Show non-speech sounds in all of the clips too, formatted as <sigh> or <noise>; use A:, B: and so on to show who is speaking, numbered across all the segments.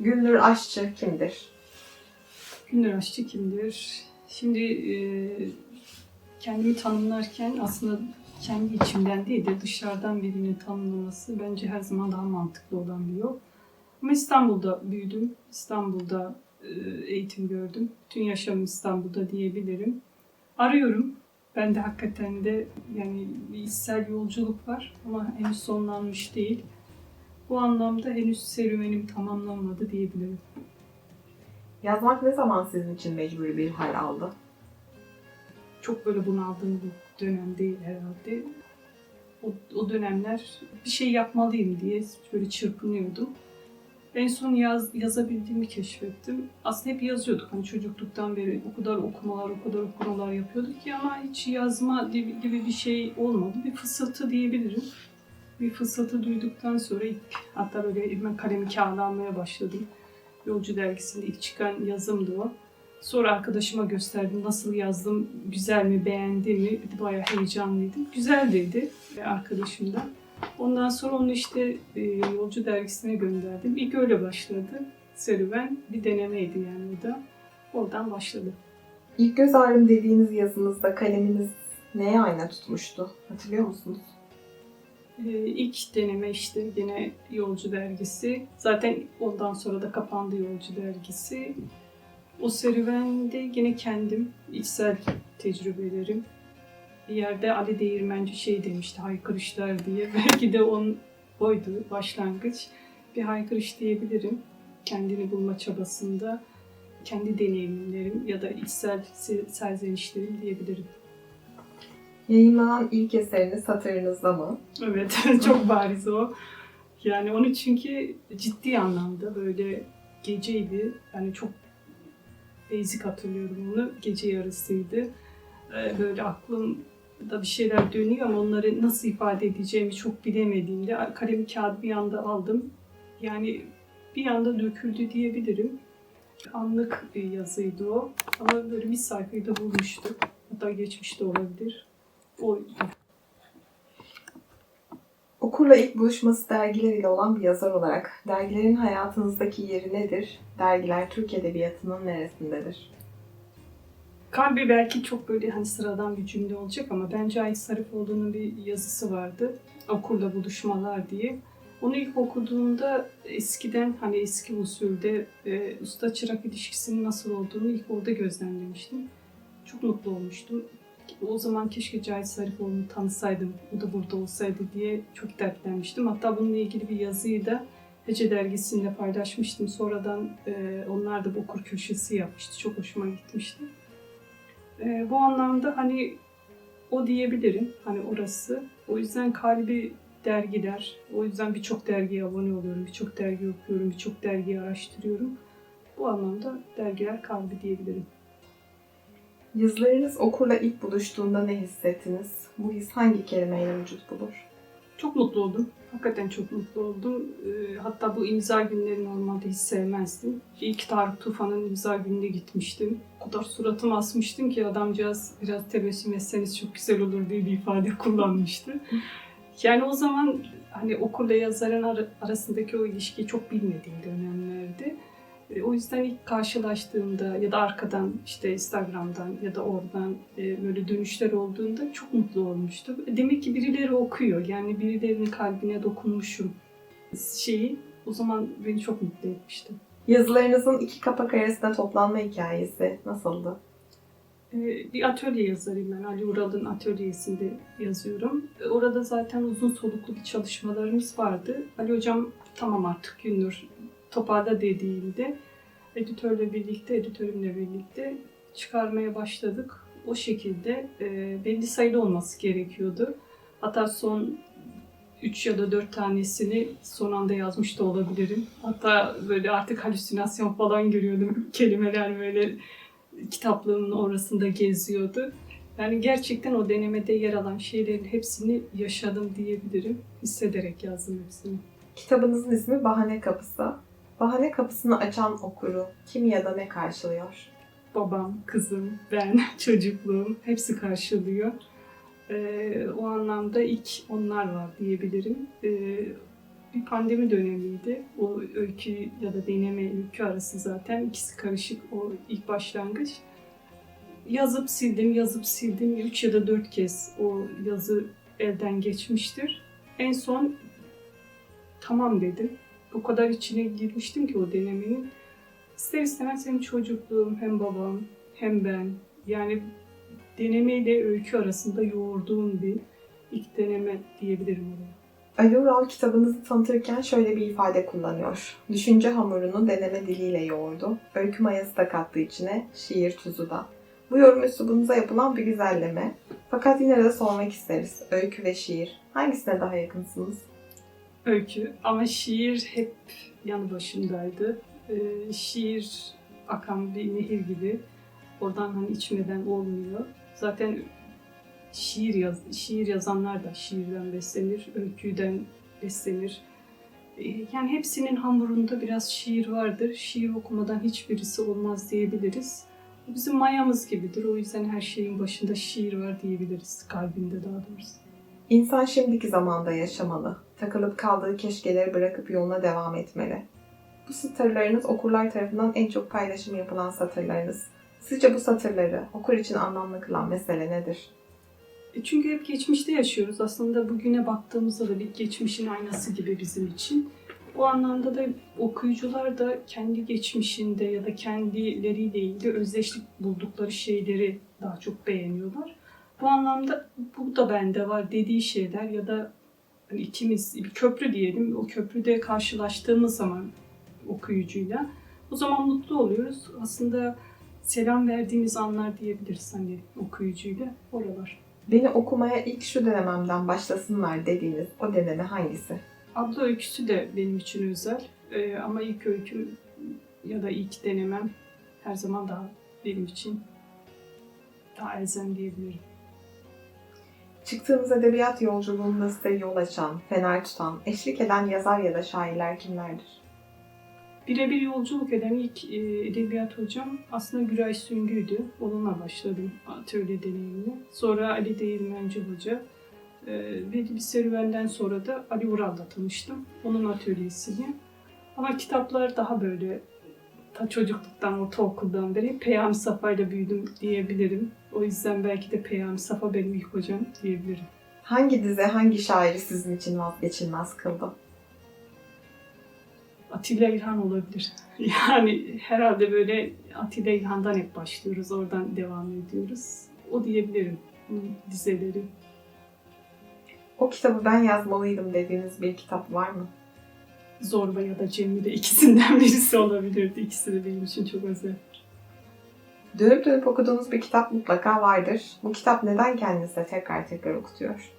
A: Güldür Aşçı kimdir?
B: Gündür Aşçı kimdir? Şimdi e, kendimi tanımlarken aslında kendi içimden değil de dışarıdan birini tanımlaması bence her zaman daha mantıklı olan bir yol. Ama İstanbul'da büyüdüm. İstanbul'da e, eğitim gördüm. Bütün yaşamım İstanbul'da diyebilirim. Arıyorum. Ben de hakikaten de yani bir içsel yolculuk var ama henüz sonlanmış değil. Bu anlamda henüz serüvenim tamamlanmadı diyebilirim.
A: Yazmak ne zaman sizin için mecburi bir hal aldı?
B: çok böyle bunaldığım bir dönem değil herhalde. O, o dönemler bir şey yapmalıyım diye böyle çırpınıyordum. En son yaz, yazabildiğimi keşfettim. Aslında hep yazıyorduk. Hani çocukluktan beri o kadar okumalar, o kadar okumalar yapıyorduk ki ama hiç yazma gibi, gibi bir şey olmadı. Bir fısıltı diyebilirim. Bir fısıltı duyduktan sonra ilk, hatta böyle elime kalemi kağıda almaya başladım. Yolcu dergisinde ilk çıkan yazımdı o. Sonra arkadaşıma gösterdim nasıl yazdım, güzel mi, beğendi mi? Bayağı heyecanlıydım. Güzel dedi arkadaşım da. Ondan sonra onu işte e, Yolcu dergisine gönderdim. İlk öyle başladı serüven. Bir denemeydi yani o da. Oradan başladı.
A: İlk göz ağrım dediğiniz yazınızda kaleminiz neye ayna tutmuştu? Hatırlıyor musunuz?
B: Ee, ilk deneme işte yine Yolcu dergisi. Zaten ondan sonra da kapandı Yolcu dergisi. O serüvende yine kendim, içsel tecrübelerim. Bir yerde Ali Değirmenci şey demişti, haykırışlar diye. <laughs> Belki de on oydu başlangıç. Bir haykırış diyebilirim. Kendini bulma çabasında kendi deneyimlerim ya da içsel se- serzenişlerim diyebilirim.
A: Yayınlanan ilk eseriniz hatırınızda mı?
B: Evet, <laughs> çok bariz o. Yani onu çünkü ciddi anlamda böyle geceydi. Yani çok basic hatırlıyorum onu. Gece yarısıydı. Ee, Böyle aklımda bir şeyler dönüyor ama onları nasıl ifade edeceğimi çok bilemediğimde kalemi kağıdı bir anda aldım. Yani bir anda döküldü diyebilirim. Anlık bir yazıydı o. Ama böyle bir sayfayı da bulmuştu. Hatta geçmiş de olabilir. Oydu.
A: Okurla ilk buluşması dergiler ile olan bir yazar olarak dergilerin hayatınızdaki yeri nedir? Dergiler Türk Edebiyatı'nın neresindedir?
B: Kalbi belki çok böyle hani sıradan bir cümle olacak ama bence Ait Sarifoğlu'nun bir yazısı vardı. Okurla buluşmalar diye. Onu ilk okuduğumda eskiden hani eski usulde e, usta çırak ilişkisinin nasıl olduğunu ilk orada gözlemlemiştim. Çok mutlu olmuştum. O zaman keşke Cahit Sarifoğlu'nu tanısaydım, o da burada olsaydı diye çok dertlenmiştim. Hatta bununla ilgili bir yazıyı da Hece dergisinde paylaşmıştım. Sonradan e, onlar da bir okur köşesi yapmıştı. Çok hoşuma gitmişti. E, bu anlamda hani o diyebilirim. Hani orası. O yüzden kalbi dergiler. O yüzden birçok dergiye abone oluyorum. Birçok dergi okuyorum. Birçok dergiyi araştırıyorum. Bu anlamda dergiler kalbi diyebilirim.
A: Yazılarınız okurla ilk buluştuğunda ne hissettiniz? Bu his hangi kelimeyle vücut bulur?
B: Çok mutlu oldum. Hakikaten çok mutlu oldum. Ee, hatta bu imza günleri normalde hiç sevmezdim. İlk Tarık Tufan'ın imza gününe gitmiştim. O kadar suratımı asmıştım ki adamcağız biraz tebessüm etseniz çok güzel olur diye bir ifade <laughs> kullanmıştı. Yani o zaman hani okurla yazarın ar- arasındaki o ilişkiyi çok bilmediğim dönemlerdi. E, O yüzden ilk karşılaştığımda ya da arkadan işte Instagram'dan ya da oradan e, böyle dönüşler olduğunda çok mutlu olmuştum. Demek ki birileri okuyor. Yani birilerinin kalbine dokunmuşum şeyi o zaman beni çok mutlu etmişti.
A: Yazılarınızın iki kapak arasında toplanma hikayesi nasıldı?
B: E, Bir atölye yazarıyım ben. Ali Ural'ın atölyesinde yazıyorum. E, Orada zaten uzun soluklu bir çalışmalarımız vardı. Ali Hocam tamam artık Gündür toparla dediğinde editörle birlikte, editörümle birlikte çıkarmaya başladık. O şekilde e, belli sayıda olması gerekiyordu. Hatta son 3 ya da 4 tanesini son anda yazmış da olabilirim. Hatta böyle artık halüsinasyon falan görüyordum. <laughs> Kelimeler böyle kitaplığımın orasında geziyordu. Yani gerçekten o denemede yer alan şeylerin hepsini yaşadım diyebilirim. Hissederek yazdım hepsini.
A: Kitabınızın ismi Bahane Kapısı. Bahane kapısını açan okuru kim ya da ne karşılıyor?
B: babam, kızım, ben, <laughs> çocukluğum hepsi karşılıyor. Ee, o anlamda ilk onlar var diyebilirim. Ee, bir pandemi dönemiydi. O öykü ya da deneme öykü arası zaten ikisi karışık o ilk başlangıç. Yazıp sildim, yazıp sildim. Üç ya da dört kez o yazı elden geçmiştir. En son tamam dedim. O kadar içine girmiştim ki o denemenin. İster istemez hem çocukluğum, hem babam, hem ben. Yani denemeyle öykü arasında yoğurduğum bir ilk deneme diyebilirim oraya.
A: Ali Ural kitabınızı tanıtırken şöyle bir ifade kullanıyor. Düşünce hamurunu deneme diliyle yoğurdu. Öykü mayası da kattı içine, şiir tuzu da. Bu yorum üslubunuza yapılan bir güzelleme. Fakat yine de sormak isteriz. Öykü ve şiir. Hangisine daha yakınsınız?
B: Öykü ama şiir hep yanı başındaydı. Ee, şiir akan bir nehir gibi. Oradan hani içmeden olmuyor. Zaten şiir yaz şiir yazanlar da şiirden beslenir, öyküden beslenir. Ee, Yani hepsinin hamurunda biraz şiir vardır. Şiir okumadan hiçbirisi olmaz diyebiliriz. Bizim mayamız gibidir. O yüzden her şeyin başında şiir var diyebiliriz. Kalbinde daha doğrusu.
A: İnsan şimdiki zamanda yaşamalı. Takılıp kaldığı keşkeleri bırakıp yoluna devam etmeli. Bu satırlarınız okurlar tarafından en çok paylaşım yapılan satırlarınız. Sizce bu satırları okur için anlamlı kılan mesele nedir?
B: E Çünkü hep geçmişte yaşıyoruz. Aslında bugüne baktığımızda da bir geçmişin aynası gibi bizim için. O anlamda da okuyucular da kendi geçmişinde ya da kendileriyle ilgili özdeşlik buldukları şeyleri daha çok beğeniyorlar. Bu anlamda bu da bende var dediği şeyler ya da hani ikimiz bir köprü diyelim. O köprüde karşılaştığımız zaman okuyucuyla o zaman mutlu oluyoruz. Aslında selam verdiğimiz anlar diyebiliriz hani okuyucuyla oralar.
A: Beni okumaya ilk şu denememden başlasınlar dediğiniz o deneme hangisi?
B: Abla öyküsü de benim için özel. Ee, ama ilk öyküm ya da ilk denemem her zaman daha benim için daha elzem diyebilirim.
A: Çıktığınız edebiyat yolculuğunda size yol açan, fener tutan, eşlik eden yazar ya da şairler kimlerdir?
B: Birebir yolculuk eden ilk e, edebiyat hocam aslında Güray Süngü'ydü. Onunla başladım atölye deneyimini. Sonra Ali Değirmenci Hoca. Belli bir serüvenden sonra da Ali Ural'la tanıştım. Onun atölyesini. Ama kitaplar daha böyle ta çocukluktan, ortaokuldan beri Peyami Safa ile büyüdüm diyebilirim. O yüzden belki de Peyami Safa benim ilk hocam diyebilirim.
A: Hangi dizi, hangi şairi sizin için vazgeçilmez kıldı?
B: Atilla İlhan olabilir. <laughs> Yani herhalde böyle Atilla İlhan'dan hep başlıyoruz, oradan devam ediyoruz. O diyebilirim. Dizeleri.
A: O kitabı ben yazmalıydım dediğiniz bir kitap var mı?
B: Zorba ya da Cemile ikisinden <laughs> birisi olabilirdi. İkisi de benim için çok özel.
A: Dönüp dönüp okuduğunuz bir kitap mutlaka vardır. Bu kitap neden kendinize tekrar tekrar okutuyor?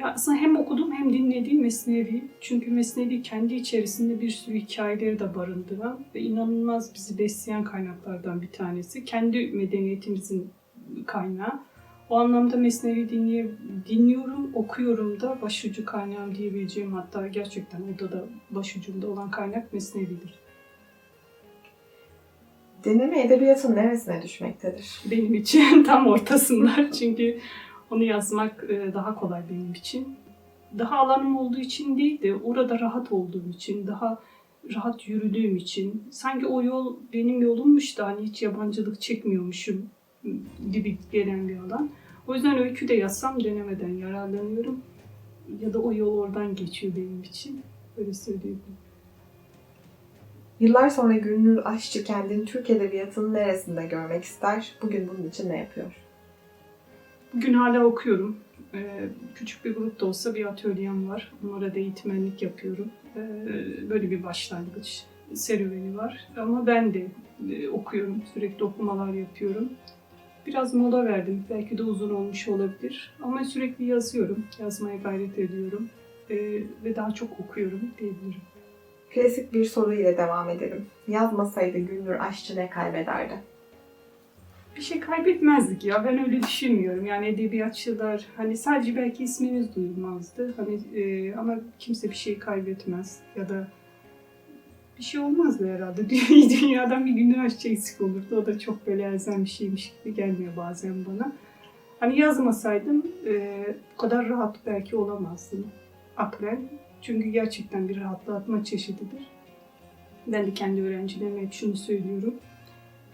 B: Ya aslında hem okudum hem dinlediğim Mesnevi. Çünkü Mesnevi kendi içerisinde bir sürü hikayeleri de barındıran ve inanılmaz bizi besleyen kaynaklardan bir tanesi. Kendi medeniyetimizin kaynağı. O anlamda Mesnevi dinleye, dinliyorum, okuyorum da başucu kaynağım diyebileceğim hatta gerçekten orada da başucumda olan kaynak Mesnevi'dir.
A: Deneme edebiyatın neresine düşmektedir?
B: Benim için <laughs> tam ortasınlar çünkü onu yazmak e, daha kolay benim için. Daha alanım olduğu için değil de orada rahat olduğum için, daha rahat yürüdüğüm için. Sanki o yol benim yolummuş da hani hiç yabancılık çekmiyormuşum gibi gelen bir alan. O yüzden öykü de yazsam denemeden yararlanıyorum. Ya da o yol oradan geçiyor benim için. Öyle söyleyebilirim.
A: Yıllar sonra Gülnur Aşçı kendini Türk Edebiyatı'nın neresinde görmek ister? Bugün bunun için ne yapıyor?
B: Bugün hala okuyorum. Ee, küçük bir grup da olsa bir atölyem var. Orada eğitmenlik yapıyorum. Ee, böyle bir başlangıç serüveni var. Ama ben de e, okuyorum. Sürekli okumalar yapıyorum. Biraz mola verdim. Belki de uzun olmuş olabilir. Ama sürekli yazıyorum. Yazmaya gayret ediyorum. Ee, ve daha çok okuyorum diyebilirim.
A: Klasik bir soru ile devam edelim. Yazmasaydı Gülnur Aşçı ne kaybederdi?
B: bir şey kaybetmezdik ya. Ben öyle düşünmüyorum. Yani edebiyatçılar hani sadece belki ismimiz duyulmazdı. Hani e, ama kimse bir şey kaybetmez ya da bir şey olmazdı herhalde. <laughs> Dünyadan bir günden aşağı eksik olurdu. O da çok böyle elzem bir şeymiş gibi gelmiyor bazen bana. Hani yazmasaydım e, bu kadar rahat belki olamazdım aklen. Çünkü gerçekten bir rahatlatma çeşididir. Ben de kendi öğrencilerime hep şunu söylüyorum.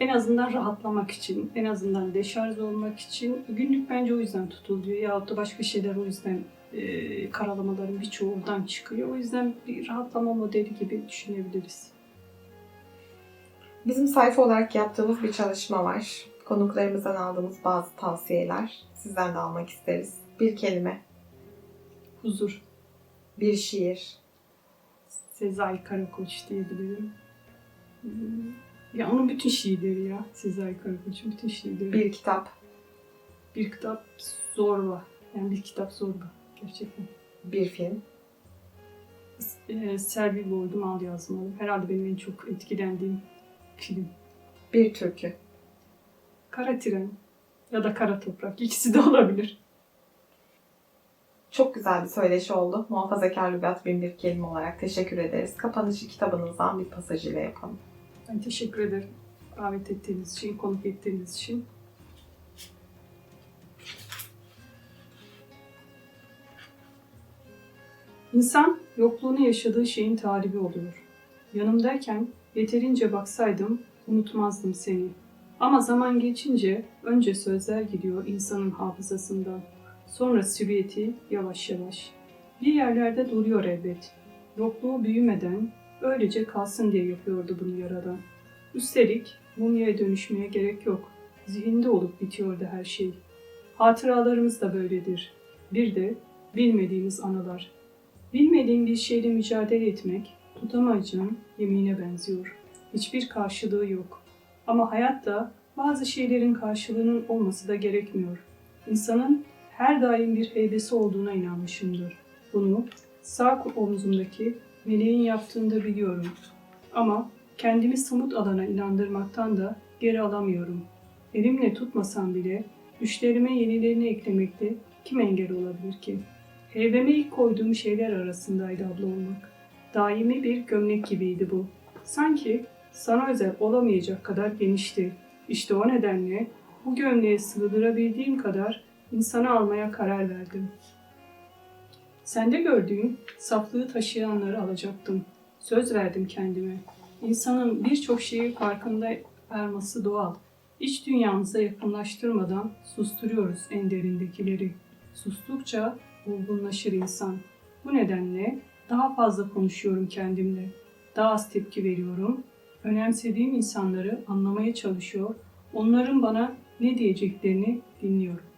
B: En azından rahatlamak için, en azından deşarj olmak için günlük bence o yüzden tutuluyor. Yahut da başka şeyler o yüzden e, karalamaların birçoğu oradan çıkıyor. O yüzden bir rahatlama modeli gibi düşünebiliriz.
A: Bizim sayfa olarak yaptığımız bir çalışma var. Konuklarımızdan aldığımız bazı tavsiyeler. Sizden de almak isteriz. Bir kelime,
B: Huzur,
A: bir şiir,
B: Sezai Karakoç diyebilirim. Hmm, Ya onun bütün şiirleri ya. Sezai Karakoç'un bütün şiirleri.
A: bir kitap,
B: bir kitap zorba. Yani bir kitap zorba. Gerçekten.
A: bir film,
B: Ee, Selvi Boydum Al Yazmalı. Herhalde benim en çok etkilendiğim film.
A: bir türkü.
B: Kara Tren ya da Kara Toprak. İkisi de <laughs> olabilir.
A: Çok güzel bir söyleşi oldu. Muhafazakar Lügat bin bir kelime olarak teşekkür ederiz. Kapanışı kitabınızdan bir pasaj ile yapalım.
B: Ben teşekkür ederim. Davet ettiğiniz için, konuk ettiğiniz için. İnsan yokluğunu yaşadığı şeyin talibi oluyor. Yanımdayken yeterince baksaydım unutmazdım seni. Ama zaman geçince önce sözler gidiyor insanın hafızasından. Sonra silüeti yavaş yavaş. Bir yerlerde duruyor elbet. Yokluğu büyümeden öylece kalsın diye yapıyordu bunu yaradan. Üstelik mumyaya dönüşmeye gerek yok. Zihinde olup bitiyordu her şey. Hatıralarımız da böyledir. Bir de bilmediğimiz anılar. Bilmediğin bir şeyle mücadele etmek tutamayacağın yemine benziyor. Hiçbir karşılığı yok. Ama hayatta bazı şeylerin karşılığının olması da gerekmiyor. İnsanın her daim bir heybesi olduğuna inanmışımdır. Bunu sağ omzumdaki meleğin yaptığında biliyorum. Ama kendimi somut alana inandırmaktan da geri alamıyorum. Elimle tutmasam bile düşlerime yenilerini eklemekte kim engel olabilir ki? Heybeme ilk koyduğum şeyler arasındaydı abla olmak. Daimi bir gömlek gibiydi bu. Sanki sana özel olamayacak kadar genişti. İşte o nedenle bu gömleğe sığdırabildiğim kadar insanı almaya karar verdim. Sende gördüğüm saflığı taşıyanları alacaktım. Söz verdim kendime. İnsanın birçok şeyi farkında erması doğal. İç dünyamıza yakınlaştırmadan susturuyoruz en derindekileri. Sustukça olgunlaşır insan. Bu nedenle daha fazla konuşuyorum kendimle. Daha az tepki veriyorum. Önemsediğim insanları anlamaya çalışıyor. Onların bana ne diyeceklerini dinliyorum.